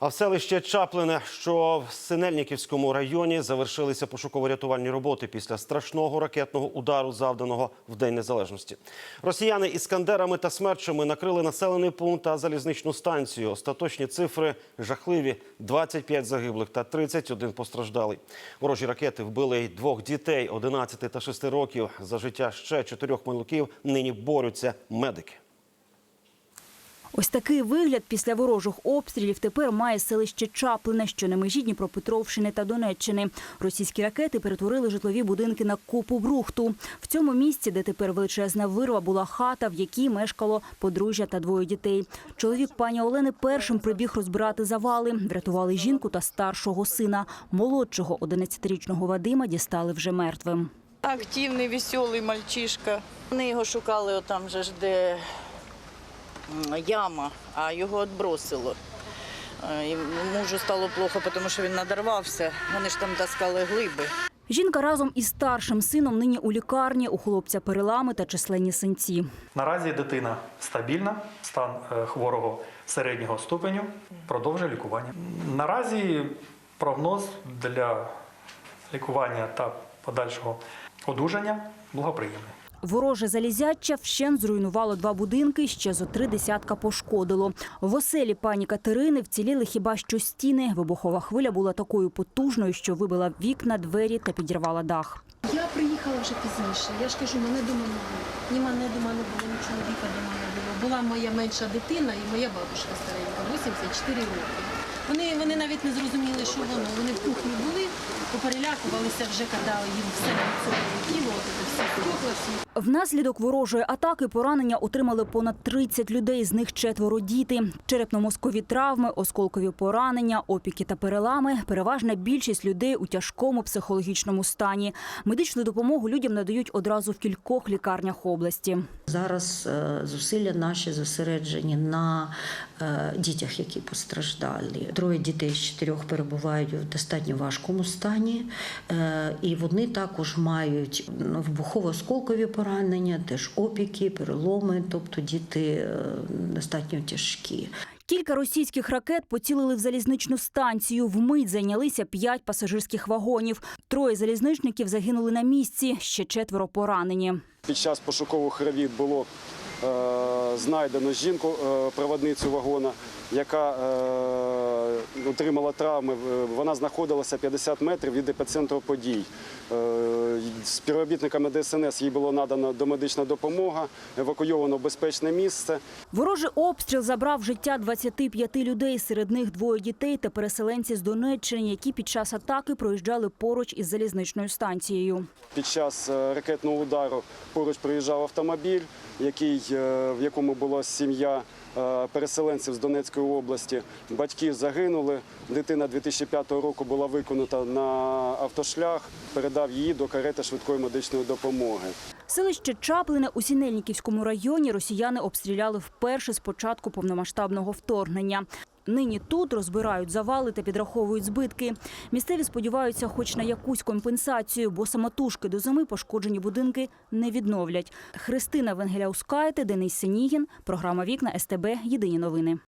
А в селище Чаплине, що в Синельниківському районі, завершилися пошуково-рятувальні роботи після страшного ракетного удару, завданого в День Незалежності. Росіяни іскандерами та смерчами накрили населений пункт та залізничну станцію. Остаточні цифри жахливі: 25 загиблих та 31 постраждалий. Ворожі ракети вбили й двох дітей 11 та 6 років. За життя ще чотирьох малюків нині борються медики. Ось такий вигляд після ворожих обстрілів тепер має селище Чаплине, що на межі Дніпропетровщини та Донеччини. Російські ракети перетворили житлові будинки на купу брухту. В цьому місці, де тепер величезна вирва, була хата, в якій мешкало подружжя та двоє дітей. Чоловік пані Олени першим прибіг розбирати завали. Врятували жінку та старшого сина. Молодшого 11-річного Вадима дістали вже мертвим. Активний, веселий мальчишка. Вони його шукали отам же ж, де яма, а його відбросило. Е, і Мужу стало плохо, тому що він надорвався. Вони ж там таскали глиби. Жінка разом із старшим сином нині у лікарні. У хлопця перелами та численні синці. Наразі дитина стабільна, стан е, хворого середнього ступеню, продовжує лікування. Наразі прогноз для лікування та подальшого одужання благоприємний. Вороже залізяча вщен зруйнувало два будинки, ще зо три десятка пошкодило. В оселі пані Катерини вціліли хіба що стіни. Вибухова хвиля була такою потужною, що вибила вікна, двері та підірвала дах. Я приїхала вже пізніше. Я ж кажу, мене дома не було. Ні мене дома не було, ні чоловіка дома не було. Була моя менша дитина і моя бабушка старенька, 84 роки. Вони, вони навіть не зрозуміли, що воно. Вони в кухні були, поперелякувалися вже, коли їм все від Внаслідок ворожої атаки поранення отримали понад 30 людей, з них четверо діти. Черепно-мозкові травми, осколкові поранення, опіки та перелами. Переважна більшість людей у тяжкому психологічному стані. Медичну допомогу людям надають одразу в кількох лікарнях області. Зараз е, зусилля наші зосереджені на дітях, які постраждали. Троє дітей з чотирьох перебувають в достатньо важкому стані, е, і вони також мають ну, вибухово-осколкові поранення, теж опіки, переломи, тобто діти е, достатньо тяжкі. Кілька російських ракет поцілили в залізничну станцію. Вмить зайнялися п'ять пасажирських вагонів. Троє залізничників загинули на місці, ще четверо поранені. Під час пошукових робіт було е, знайдено жінку, е, проводницю вагона, яка е, отримала травми. Вона знаходилася 50 метрів від епіцентру подій. Е, співробітниками ДСНС їй було надано домедична допомога, евакуйовано в безпечне місце. Ворожий обстріл забрав життя 25 людей. Серед них двоє дітей та переселенці з Донеччини, які під час атаки проїжджали поруч із залізничною станцією. Під час е, ракетного удару поруч приїжджав автомобіль, який, е, в якому була сім'я переселенців з Донецької області. Батьки загинули. Дитина 2005 року була виконана на автошлях, передав її до карети швидкої медичної допомоги. Селище Чаплине у Сінельниківському районі росіяни обстріляли вперше з початку повномасштабного вторгнення. Нині тут розбирають завали та підраховують збитки. Місцеві сподіваються, хоч на якусь компенсацію, бо самотужки до зими пошкоджені будинки не відновлять. Христина Венгеляускайте, Денис Синігін, програма Вікна СТБ. Єдині новини.